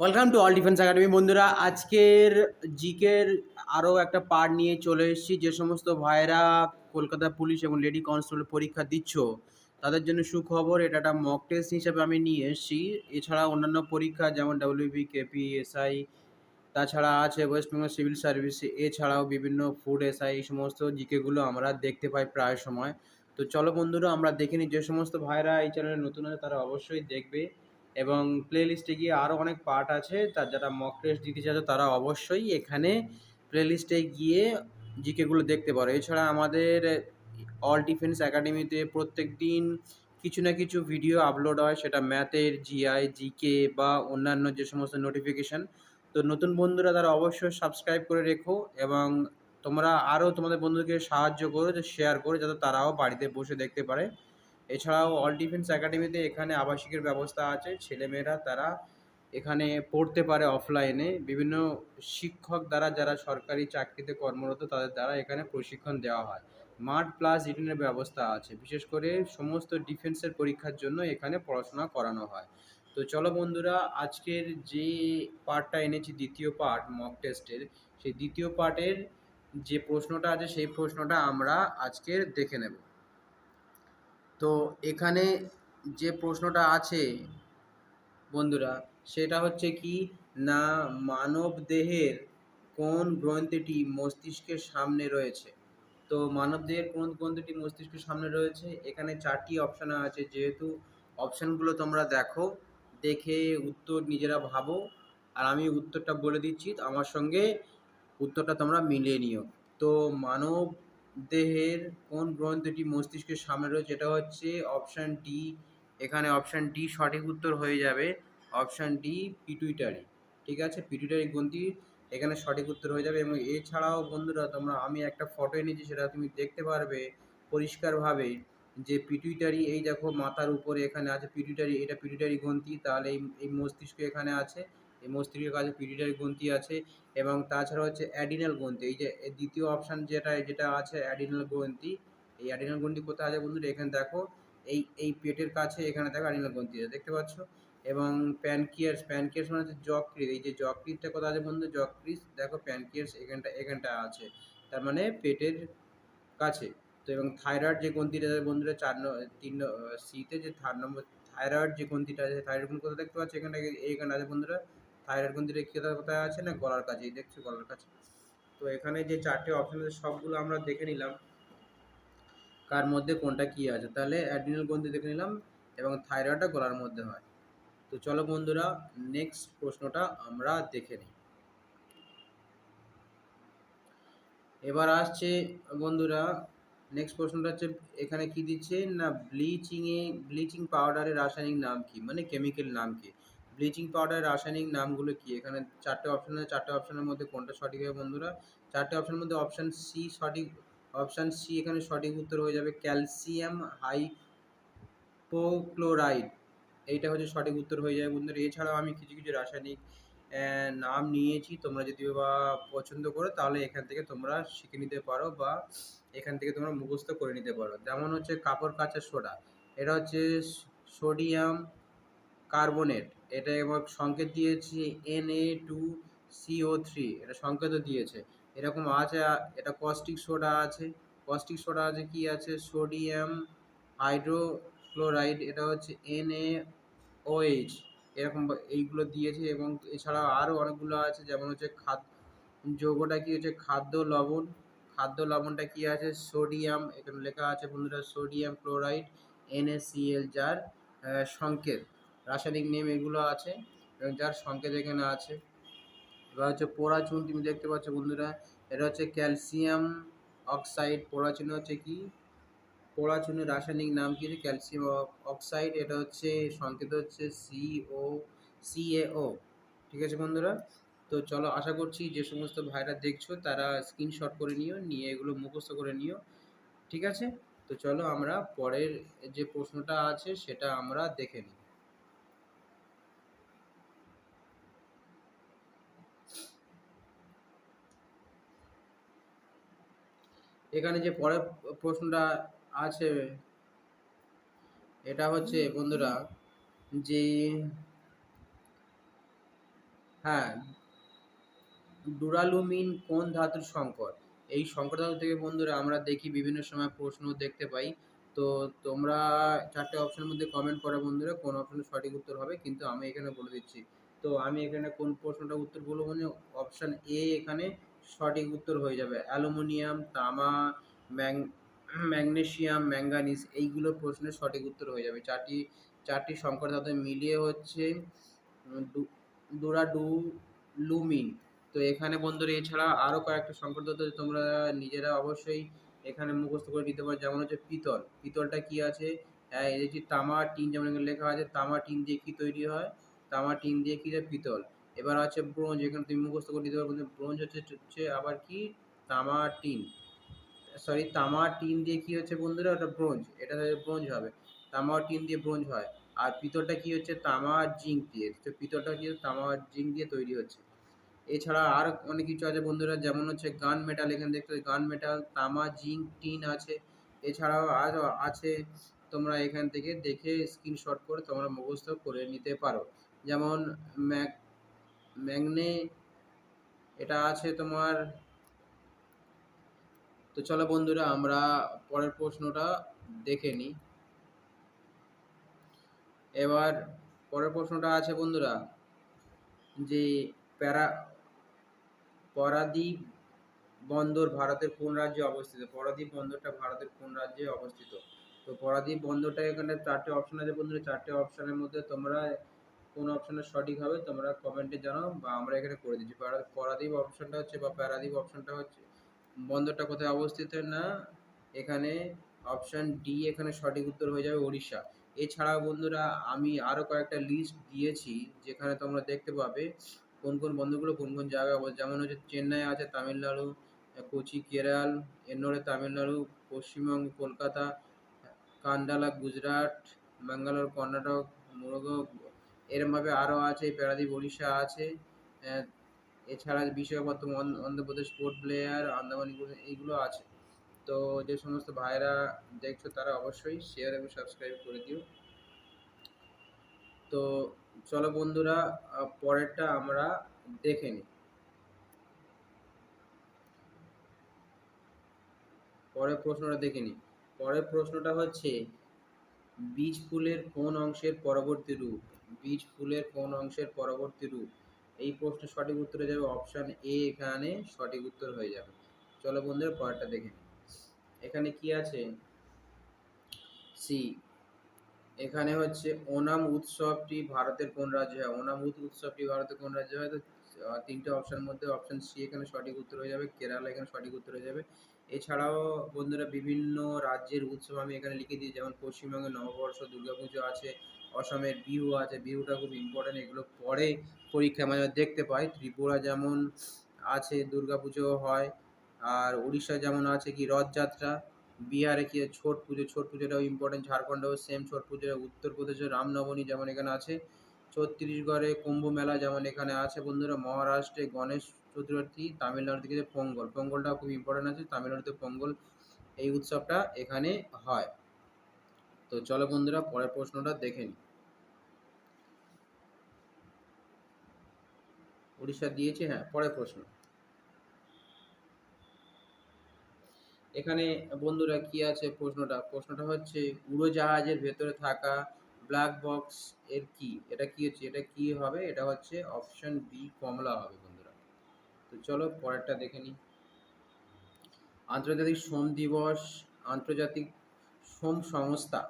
Welcome to all defence academy. বন্ধুরা, আজকের জিকের আরও একটা পার্ট নিয়ে চলে এসেছি। যে সমস্ত ভাইরা কলকাতা পুলিশ এবং লেডি কনস্টেবল পরীক্ষা দিচ্ছ, তাদের জন্য সুখবর, এটা একটা মক টেস্ট হিসেবে আমি নিয়ে এসেছি। এছাড়া অন্যান্য পরীক্ষা, যেমন ডাব্লিউবি কেপি এসআই তাছাড়া আছে ওয়েস্ট বেঙ্গল সিভিল সার্ভিস এছাড়াও বিভিন্ন ফুড এসআই এই সমস্ত জিকেগুলো আমরা দেখতে পাই প্রায় সময়। তো চলো বন্ধুরা, আমরা দেখে নিই। যে সমস্ত ভাইরা এই চ্যানেলে নতুন আছে, তারা অবশ্যই দেখবে। এবং প্লে লিস্টে গিয়ে আরও অনেক পার্ট আছে, তার যারা মক টেস্ট দিতে চাচ্ছ তারা অবশ্যই এখানে প্লে লিস্টে গিয়ে জিকেগুলো দেখতে পারো। এছাড়া আমাদের অল ডিফেন্স একাডেমিতে প্রত্যেক দিন কিছু না কিছু ভিডিও আপলোড হয়, সেটা ম্যাথের জিআই জিকে বা অন্যান্য যে সমস্ত নোটিফিকেশান তো নতুন বন্ধুরা তারা অবশ্যই সাবস্ক্রাইব করে রেখো এবং তোমরা আরও তোমাদের বন্ধুকে সাহায্য করো যে শেয়ার করো, যাতে তারাও বাড়িতে বসে দেখতে পারে। এছাড়াও অল ডিফেন্স একাডেমিতে এখানে আবাসিকের ব্যবস্থা আছে। ছেলেমেয়েরা তারা এখানে পড়তে পারে অফলাইনে বিভিন্ন শিক্ষক দ্বারা যারা সরকারি চাকরিতে কর্মরত, তাদের দ্বারা এখানে প্রশিক্ষণ দেওয়া হয়। মাঠ প্লাস রিটেনের ব্যবস্থা আছে। বিশেষ করে সমস্ত ডিফেন্সের পরীক্ষার জন্য এখানে পড়াশোনা করানো হয়। তো চলো বন্ধুরা, আজকের যে পার্টটা এনেছি, দ্বিতীয় পার্ট মক টেস্টের সেই দ্বিতীয় পার্টের যে প্রশ্নটা আছে, সেই প্রশ্নটা আমরা আজকের দেখে নেব। তো এখানে যে প্রশ্নটা আছে, বন্ধুরা, সেটা হচ্ছে কি, না মানব দেহের কোন গ্রন্থিটি মস্তিষ্কের সামনে রয়েছে? তো মানব দেহের কোন গ্রন্থিটি মস্তিষ্কের সামনে রয়েছে? এখানে চারটি অপশান আছে, যেহেতু অপশানগুলো তোমরা দেখো, দেখে উত্তর নিজেরা ভাবো। আর আমি উত্তরটা বলে দিচ্ছি, আমার সঙ্গে উত্তরটা তোমরা মিলিয়ে নিও। তো মানব দেহের কোন গ্রন্থটি মস্তিষ্কের সামনে রয়েছে এটা হচ্ছে অপশান ডি এখানে অপশান ডি সঠিক উত্তর হয়ে যাবে অপশান ডি পিটুইটারি ঠিক আছে? পিটুইটারি গ্রন্থি এখানে সঠিক উত্তর হয়ে যাবে এবং এছাড়াও বন্ধুরা তোমরা, আমি একটা ফটো এনেছি, সেটা তুমি দেখতে পারবে পরিষ্কারভাবে যে পিটুইটারি এই দেখো মাথার উপরে এখানে আছে পিটুইটারি এটা পিটুইটারি গ্রন্থি, তাহলে এই মস্তিষ্ক এখানে আছে। মস্তিষ্কের কাছে পিটুইটারি গ্রন্থি আছে এবং তাছাড়া হচ্ছে অ্যাডিনাল গ্রন্থি, এই যে দ্বিতীয় অপশান যেটা যেটা আছে অ্যাডিনাল গ্রন্থি, এই অ্যাডিনাল গ্রন্থি কোথায় আছে বন্ধুরা? এখানে দেখো, এই এই পেটের কাছে এখানে দেখো অ্যাডিনাল গ্রন্থি আছে, দেখতে পাচ্ছ? এবং প্যানকিয়ার্স প্যানকিয়ার্স মানে হচ্ছে যকৃৎ, এই যে যকৃৎটা কোথায় আছে বন্ধু যকৃৎ, দেখো প্যানকিয়ার্স এখানটা এখানটা আছে, তার মানে পেটের কাছে। তো এবং থাইরয়েড যে গ্রন্থিটা আছে বন্ধুরা, চার তিন সিতে যে থার্ড নম্বর, থাইরয়েড যে গ্রন্থিটা আছে থাইরয়েড কোথায় দেখতে পাচ্ছ? এখানটা এইখানে আছে বন্ধুরা থাইরয়েড গ্রন্থিটা কোথায় আছে না গলার কাছে এই দেখছ গলার কাছে তো এখানে যে চারটে অপশন আছে, সবগুলো আমরা দেখে নিলাম। কার মধ্যে কোনটা কী আছে? তাহলে অ্যাডিনাল গ্রন্থি দেখে নিলাম এবং থাইরয়েডটা গলার মধ্যে হয়। তো চলো বন্ধুরা নেক্সট প্রশ্নটা আমরা দেখে নিই। এবার আসছে বন্ধুরা নেক্সট প্রশ্নটা হচ্ছে, এখানে কি দিচ্ছে না ব্লিচিংয়ে ব্লিচিং পাউডারের রাসায়নিক নাম কি? মানে কেমিক্যাল নাম কি? ব্লিচিং পাউডারের রাসায়নিক নামগুলো কি? এখানে চারটে অপশন আছে, চারটে অপশনের মধ্যে কোনটা সঠিক হবে বন্ধুরা? চারটে অপশনের মধ্যে অপশান সি সঠিক অপশান সি এখানে সঠিক উত্তর হয়ে যাবে ক্যালসিয়াম হাইপোক্লোরাইড এইটা হচ্ছে সঠিক উত্তর হয়ে যাবে বন্ধুরা। এছাড়াও আমি কিছু কিছু রাসায়নিক নাম নিয়েছি, তোমরা যদি বা পছন্দ করো, তাহলে এখান থেকে তোমরা শিখে নিতে পারো বা এখান থেকে তোমরা মুখস্থ করে নিতে পারো। যেমন হচ্ছে কাপড় কাচার সোডা। এটা হচ্ছে সোডিয়াম কার্বনেট। এটা এবং সংকেত দিয়েছি N A two CO three এটা সংকেতও দিয়েছে। এরকম আছে, এটা কস্টিক সোডা আছে। কস্টিক সোডা আছে কি আছে? সোডিয়াম হাইড্রোক্লোরাইড এটা হচ্ছে এন এ ওএইচ এরকম এইগুলো দিয়েছে এবং এছাড়াও আরও অনেকগুলো আছে, যেমন হচ্ছে খাদ্য যৌগটা কী হচ্ছে? খাদ্য লবণ। খাদ্য লবণটা কী আছে? সোডিয়াম এখানে লেখা আছে বন্ধুরা সোডিয়াম ক্লোরাইড এনএসিএল যার সংকেত। রাসায়নিক নেম এগুলো আছে এবং যার সংকেত এখানে আছে। এবার হচ্ছে পোড়াচুন তুমি দেখতে পাচ্ছ বন্ধুরা, এটা হচ্ছে ক্যালসিয়াম অক্সাইড। পোড়াচুন হচ্ছে কি? পোড়াচুনের রাসায়নিক নাম কি ক্যালসিয়াম অক্সাইড, এটা হচ্ছে সংকেত হচ্ছে সিও সিএও ঠিক আছে বন্ধুরা? তো চলো আশা করছি যে সমস্ত ভাইরা দেখছ, তারা স্ক্রিনশট করে নিও, নিয়ে এগুলো মুখস্থ করে নিও। ঠিক আছে? তো চলো আমরা পরের যে প্রশ্নটা আছে, সেটা আমরা দেখে নিই। এখানে যে পরের প্রশ্নটা আছে, এটা হচ্ছে বন্ধুরা যে হ্যাঁ ডুরালুমিন কোন ধাতুর সংকর? এই সংকর ধাতু থেকে বন্ধুরা আমরা দেখি বিভিন্ন সময় প্রশ্ন দেখতে পাই। তো তোমরা চারটে অপশনের মধ্যে কমেন্ট করো বন্ধুরা, কোন অপশনের সঠিক উত্তর হবে, কিন্তু আমি এখানে বলে দিচ্ছি। তো আমি এখানে কোন প্রশ্নটা উত্তর বলব মানে অপশান এ এখানে সঠিক উত্তর হয়ে যাবে। অ্যালুমিনিয়াম তামা ম্যাং ম্যাগনেশিয়াম ম্যাঙ্গানিজ এইগুলো প্রশ্নের সঠিক উত্তর হয়ে যাবে। চারটি চারটি সংকর ধাতু মিলিয়ে হচ্ছে ডু- লুমিন তো এখানে বন্ধুরা এছাড়া আরও কয়েকটা সংকর ধাতু তোমরা নিজেরা অবশ্যই এখানে মুখস্থ করে নিতে পারো। যেমন হচ্ছে পিতল। পিতলটা কি আছে? আহ, এই যে তামা টিন যেমন লেখা আছে তামা টিন দিয়ে কি তৈরি হয়? তামা টিন দিয়ে কি হয়? পিতল। এবার আছে ব্রোঞ্জ, এখানে তুমি মুখস্থ করে নিতে পারো ব্রোঞ্জ হচ্ছে হচ্ছে আবার কি? তামা টিন। সরি তামা টিন দিয়ে কি হচ্ছে বন্ধুরা? ওটা ব্রোঞ্জ, এটা ব্রোঞ্জ হবে। তামা টিন দিয়ে ব্রোঞ্জ হয়। আর পিতলটা কি হচ্ছে? তামা আর জিঙ্ক দিয়ে। তো পিতলটা কি? তামা আর জিঙ্ক দিয়ে তৈরি হচ্ছে। এছাড়া আর অনেক কিছু আছে বন্ধুরা, যেমন হচ্ছে গান মেটাল, এখানে দেখতে গান মেটাল, তামা জিঙ্ক টিন আছে। এছাড়াও আরও আছে, তোমরা এখান থেকে দেখে স্ক্রিনশট করে তোমরা মুখস্থ করে নিতে পারো। যেমন ম্যাগ ম্যাগনে, এটা আছে তোমার, তো চলো বন্ধুরা, আমরা পরের প্রশ্নটা দেখে নিই এবার পরের প্রশ্নটা আছে বন্ধুরা, যে প্যারা, পরাদ্বীপ বন্দর ভারতের কোন রাজ্যে অবস্থিত? পরাদ্বীপ বন্দরটা ভারতের কোন রাজ্যে অবস্থিত? তো পরাদ্বীপ বন্দরটা এখানে চারটে অপশন আছে বন্ধুরা, চারটে অপশনের মধ্যে তোমরা কোন অপশনটা সঠিক হবে তোমরা কমেন্টে জানাও বা আমরা এখানে করে দিচ্ছি। পারা- পরাদ্বীপ অপশনটা হচ্ছে বা প্যারাদ্বীপ অপশনটা হচ্ছে। বন্দরটা কোথায় অবস্থিত না? এখানে অপশন ডি এখানে সঠিক উত্তর হয়ে যাবে উড়িষ্যা এছাড়াও বন্ধুরা, আমি আরও কয়েকটা লিস্ট দিয়েছি যেখানে তোমরা দেখতে পাবে কোন কোন বন্দরগুলো কোন কোন জায়গায় অবস্থিত। যেমন হচ্ছে চেন্নাই আছে তামিলনাড়ু, কোচি কেরাল, এন্নোরে তামিলনাড়ু, পশ্চিমবঙ্গ, কলকাতা, কান্ডালা, গুজরাট ব্যাঙ্গালোর কর্ণাটক, মুরগো এরমভাবে আরও আছে, প্যারাদ্বীপ উড়িষ্যা আছে এছাড়া অন্ধ্র- অন্ধ্রপ্রদেশ পোর্ট প্লেয়ার, আন্দামান এইগুলো আছে। তো যে সমস্ত ভাইরা দেখছ তারা অবশ্যই শেয়ার এবং সাবস্ক্রাইব করে দিও। তো চলো বন্ধুরা পরেরটা আমরা দেখে নিই। পরের প্রশ্নটা দেখে নিই। পরের প্রশ্নটা হচ্ছে বীজ ফুলের কোন অংশের পরবর্তী রূপ? বীজ ফুলের কোন অংশের পরবর্তী রূপ? এই প্রশ্নের সঠিক উত্তর যাবে অপশান এ এখানে সঠিক উত্তর হয়ে যাবে। চলো বন্ধুরা, পরেরটা দেখে নিই। এখানে কি আছে? সি এখানে হচ্ছে ওনাম উৎসবটি ভারতের কোন রাজ্যে হয়? ওনাম উৎসবটি ভারতের কোন রাজ্যে হয়? তো তিনটে অপশনের মধ্যে অপশন সি এখানে সঠিক উত্তর হয়ে যাবে। কেরালা, এখানে সঠিক উত্তর হয়ে যাবে। এছাড়াও বন্ধুরা, বিভিন্ন রাজ্যের উৎসব আমি এখানে লিখে দিই যেমন পশ্চিমবঙ্গে নববর্ষ, দুর্গাপুজো আছে। অসমের বিহু আছে, বিহুটা খুব ইম্পর্টেন্ট এগুলো পরে পরীক্ষায় মাঝে দেখতে পাই। ত্রিপুরা যেমন আছে, দুর্গাপুজো হয়, আর উড়িষ্যা যেমন আছে কি, রথযাত্রা, বিহারে কি, ছট পুজো, ছট পুজোটাও ইম্পর্টেন্ট ঝাড়খণ্ডেও সেম ছট পুজো উত্তরপ্রদেশে রামনবমী যেমন এখানে আছে, ছত্তিশগড়ে কুম্ভ মেলা যেমন এখানে আছে বন্ধুরা, মহারাষ্ট্রে গণেশ চতুর্থী তামিলনাড়ু থেকে পোঙ্গল, পোঙ্গলটাও খুব ইম্পর্টেন্ট আছে, তামিলনাড়ুতে পঙ্গল এই উৎসবটা এখানে হয়। তো চলো বন্ধুরা, পরের প্রশ্নটা দেখে নিই। উড়িষ্যা দিয়েছে হ্যাঁ পরের প্রশ্ন। এখানে বন্ধুরা কি আছে প্রশ্নটা? প্রশ্নটা হচ্ছে, উড়োজাহাজের ভেতরে থাকা ব্ল্যাক বক্স এর কি? এটা কি হচ্ছে? এটা কি হবে? এটা হচ্ছে অপশন বি কমলা হবে, বন্ধুরা। তো চলো পরেরটা দেখে নিই। আন্তর্জাতিক শ্রম দিবস, আন্তর্জাতিক শ্রম সংস্থা।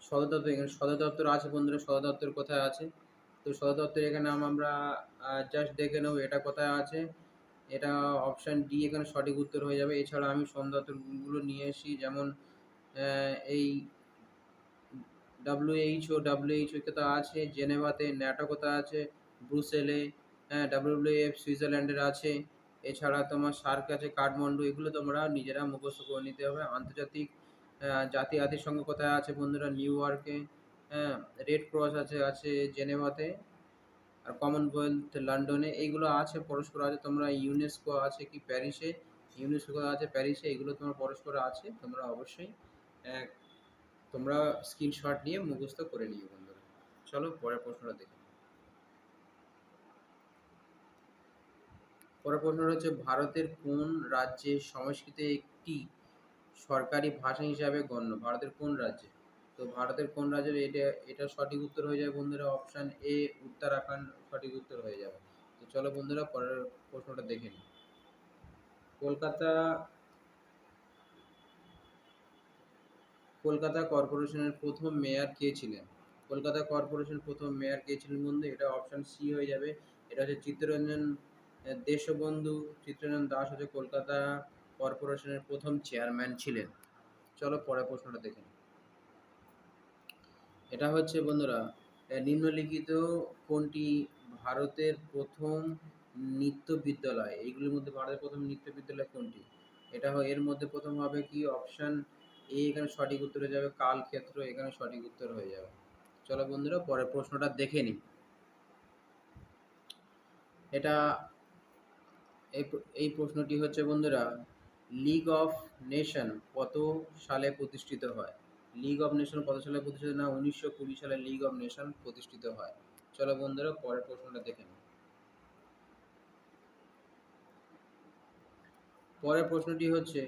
সদর দপ্তর, এখানে সদর দপ্তর আছে, বন্ধুরা। সদর দপ্তর কোথায় আছে? তো সদর এখানে আম- আমরা জাস্ট দেখে নেব এটা কোথায় আছে। এটা অপশান ডি এখানে সঠিক উত্তর হয়ে যাবে। এছাড়া আমি শ্রম দপ্তরগুলো নিয়ে এসি যেমন এই ডাব্লিউএইচও ডাব্লিউএইচও কোথায় আছে, জেনেভাতে ন্যাটো কোথায় আছে, ব্রুসেলে হ্যাঁ ডাব্লিউএফ সুইজারল্যান্ডের আছে। এছাড়া তোমার সার্ক আছে, কাঠমান্ডু, এগুলো তোমরা নিজেরা মুখস্থ করে নিতে হবে। আন্তর্জাতিক জাতি জাতিসংঘ কোথায় আছে বন্ধুরা? নিউ ইয়র্কে। হ্যাঁ রেড ক্রস আছে আছে জেনেভাতে আর কমনওয়েলথ লন্ডনে এইগুলো আছে, পরস্পর আছে। তোমরা ইউনেস্কো আছে কি প্যারিসে ইউনেস্কো আছে প্যারিসে এগুলো তোমার পরস্পর আছে, তোমরা অবশ্যই তোমরা স্ক্রিনশট নিয়ে মুখস্থ করে নিও বন্ধুরা। চলো, পরের প্রশ্নটা দেখি। পরের প্রশ্নটা হচ্ছে, ভারতের কোন রাজ্যে সংস্কৃত একটি সরকারি ভাষা হিসাবে গণ্য? ভারতের কোন রাজ্যে? তো ভারতের কোন রাজ্যের এটা এটা সঠিক উত্তর হয়ে যাবে বন্ধুরা? অপশান এ উত্তরাখণ্ড সঠিক উত্তর হয়ে যাবে। তো চলো বন্ধুরা, পরের প্রশ্নটা দেখে নিই। কলকাতা কলকাতা কর্পোরেশনের প্রথম মেয়র কে ছিলেন? কলকাতা কর্পোরেশন প্রথম মেয়র কে ছিলেন বন্ধু? এটা অপশান সি হয়ে যাবে। এটা হচ্ছে চিত্তরঞ্জন দেশবন্ধু। চিত্তরঞ্জন দাস হচ্ছে কলকাতা কর্পোরেশনের প্রথম চেয়ারম্যান ছিলেন। চলো পরের প্রশ্নটা দেখে নিই। এটা হচ্ছে বন্ধুরা নিম্নলিখিত কোনটি ভারতের প্রথম নৃত্য বিদ্যালয়? এইগুলির মধ্যে ভারতের প্রথম নৃত্য বিদ্যালয় কোনটি? এটা এর মধ্যে প্রথম হবে কি? অপশান এ এখানে সঠিক উত্তর হয়ে যাবে কাল ক্ষেত্র, এখানে সঠিক উত্তর হয়ে যাবে। চলো বন্ধুরা, পরের প্রশ্নটা দেখে নিই। এটা এই প্রশ্নটি হচ্ছে বন্ধুরা লিগ অফ নেশন কত সালে প্রতিষ্ঠিত হয়? লিগ অফ নেশন কত সালে প্রতিষ্ঠিত না, উনিশশো কুড়ি সালে লিগ অফ নেশন প্রতিষ্ঠিত হয়। চলো বন্ধুরা, পরের প্রশ্নটা দেখে নিই। পরের প্রশ্নটি হচ্ছে,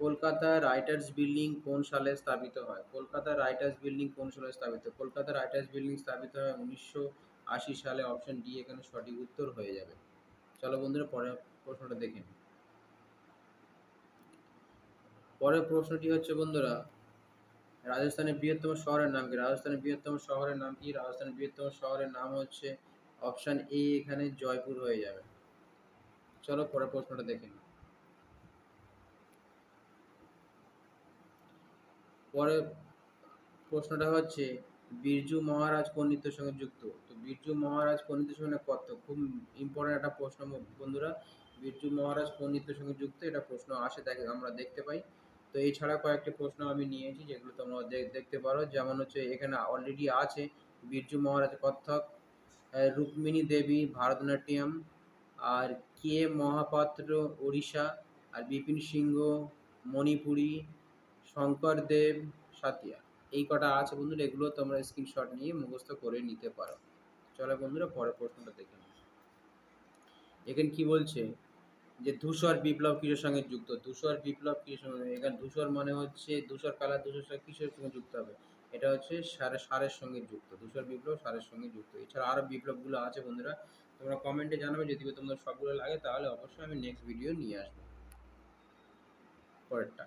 কলকাতা রাইটার্স বিল্ডিং কোন সালে স্থাপিত হয়? কলকাতা রাইটার্স বিল্ডিং কোন সালে স্থাপিত? কলকাতা রাইটার্স বিল্ডিং স্থাপিত হয় উনিশশো আশি সালে। অপশন ডি এখানে সঠিক উত্তর হয়ে যাবে। চলো বন্ধুরা, পরের প্রশ্নটা দেখে নিই। পরের প্রশ্নটি হচ্ছে বন্ধুরা রাজস্থানের বৃহত্তম শহরের নাম কি? রাজস্থানের বৃহত্তম শহরের নাম কি? রাজস্থানের বৃহত্তম শহরের নাম হচ্ছে অপশন এ এখানে জয়পুর হয়ে যাবে। চলো পরের প্রশ্নটা দেখে নিই। পরের প্রশ্নটা হচ্ছে, বিরজু মহারাজ কোন সঙ্গে যুক্ত? তো বিরজু মহারাজ কোন সঙ্গে কত? খুব ইম্পর্টেন্ট একটা প্রশ্ন, বন্ধুরা। বিরজু মহারাজ কোন সঙ্গে যুক্ত? এটা প্রশ্ন আসে, দেখে আমরা দেখতে পাই। তো এছাড়া কয়েকটি প্রশ্ন আমি নিয়েছি যেগুলো তোমরা দেখতে পারো। যেমন হচ্ছে এখানে অলরেডি আছে বিরজু মহারাজ কত্থক রুক্মিণী দেবী, ভারতনাট্যম, আর কে মহাপাত্র ওড়িশা, আর বিপিন সিংহ, মণিপুরী, শঙ্কর দেব, সাতিয়া। এই কটা আছে বন্ধুরা, এগুলো তোমরা স্ক্রিনশট নিয়ে মুখস্থ করে নিতে পারো। চলো বন্ধুরা, পরের প্রশ্নটা দেখে এখানে কি বলছে? যে ধূসর বিপ্লব কিসের সঙ্গে যুক্ত? ধূসর বিপ্লব কিসের সঙ্গে এখানে ধূসর মানে হচ্ছে, ধূসর কালার, ধূসর সঙ্গে কিসের সঙ্গে যুক্ত হবে? এটা হচ্ছে সারে, সারের সঙ্গে যুক্ত, ধূসর বিপ্লব সারের সঙ্গে যুক্ত। এছাড়া আরও বিপ্লবগুলো আছে বন্ধুরা, তোমরা কমেন্টে জানাবে, যদি তোমাদের সবগুলো লাগে, তাহলে অবশ্যই আমি নেক্সট ভিডিও নিয়ে আসব। পরেরটা।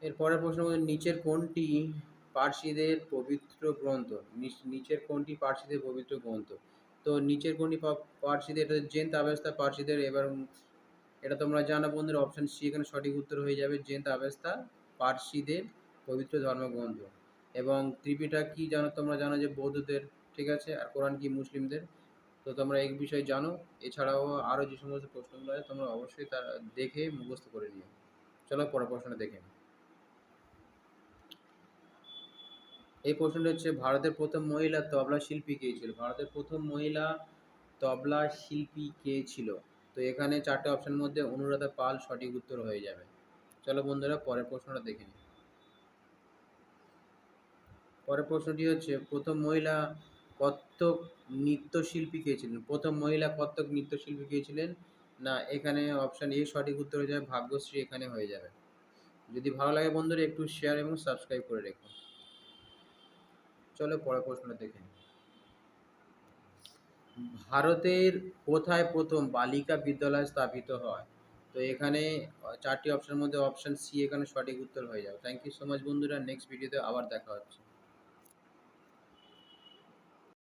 এর পরের প্রশ্ন নিচের কোনটি পার্সিদের পবিত্র গ্রন্থ? নিচ- নিচের কোনটি পার্সিদের পবিত্র গ্রন্থ? তো নিচের কোনটি পার্সিদের এটা জেন তাবেস্তা পার্সিদের। এবার এটা তোমরা জানো বন্ধুরা অপশন সি এখানে সঠিক উত্তর হয়ে যাবে জেন তাবেস্তা পার্সিদের পবিত্র ধর্মগ্রন্থ। এবং ত্রিপিটা কি জানো? তোমরা জানো যে বৌদ্ধদের, ঠিক আছে? আর কোরআন কি? মুসলিমদের। তো তোমরা এই বিষয়ে জানো। এছাড়াও আরও যে সমস্ত প্রশ্নগুলো আছে, তোমরা অবশ্যই তা দেখে মুখস্থ করে নিও। চলো পরের প্রশ্নটা দেখে নিই। এই প্রশ্নটা হচ্ছে, ভারতের প্রথম মহিলা তবলা শিল্পী কে ছিল? ভারতের প্রথম মহিলা তবলা শিল্পী কে ছিল? তো এখানে চারটে অপশনের মধ্যে অনুরাধা পাল সঠিক উত্তর হয়ে যাবে। চলো বন্ধুরা, পরের প্রশ্নটা দেখে নিই। পরের প্রশ্নটি হচ্ছে, প্রথম মহিলা কত্থক নৃত্যশিল্পী কে ছিলেন? প্রথম মহিলা কত্থক নৃত্যশিল্পী কে ছিলেন? না, এখানে অপশন এ সঠিক উত্তর হয়ে যাবে, ভাগ্যশ্রী এখানে হয়ে যাবে। যদি ভালো লাগে বন্ধুরা, একটু শেয়ার এবং সাবস্ক্রাইব করে রেখো। চলো পরের প্রশ্নটা দেখে ভারতের কোথায় প্রথম বালিকা বিদ্যালয় স্থাপিত হয়? তো এখানে চারটি অপশনের মধ্যে অপশন সি এখানে সঠিক উত্তর হয়ে যাবে। থ্যাংক ইউ সো মাচ বন্ধুরা। নেক্সট ভিডিওতে আবার দেখা হচ্ছে।